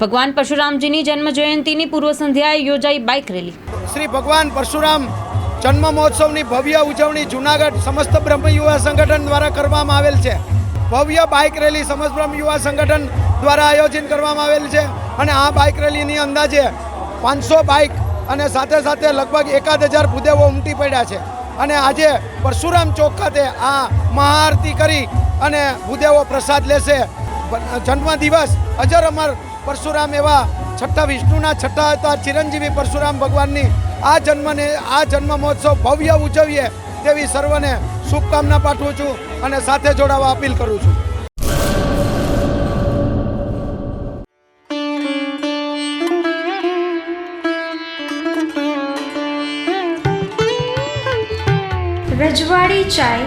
ભગવાન પરશુરામજીની જન્મ જયંતિની પૂર્વ સંધ્યાએ યોજાઈ બાઇક રેલી. શ્રી ભગવાન પરશુરામ જન્મ મહોત્સવની ભવ્ય ઉજવણી જુનાગઢ સમસ્ત બ્રહ્મ યુવા સંગઠન દ્વારા કરવામાં આવેલ છે. ભવ્ય બાઇક રેલી સમસ્ત બ્રહ્મ યુવા સંગઠન દ્વારા આયોજન કરવામાં આવેલ છે અને આ બાઇક રેલીની અંદાજે પાંચસો બાઇક અને સાથે સાથે લગભગ એકાદ હજાર ભૂદેવો ઉમટી પડ્યા છે. અને આજે પરશુરામ ચોક ખાતે આ મહાઆરતી કરી અને ભૂદેવો પ્રસાદ લેશે. જન્મદિવસ અજર અમર પરશુરામ એવા છઠ્ઠા વિષ્ણુના છઠ્ઠા હતા, ચિરંજીવી પરશુરામ ભગવાનની આ જન્મને, આ જન્મ મહોત્સવ ભવ્ય ઉજવીએ તેવી સર્વને શુભકામના પાઠવું છું અને સાથે જોડાવા અપીલ કરું છું. રજવાડી ચાય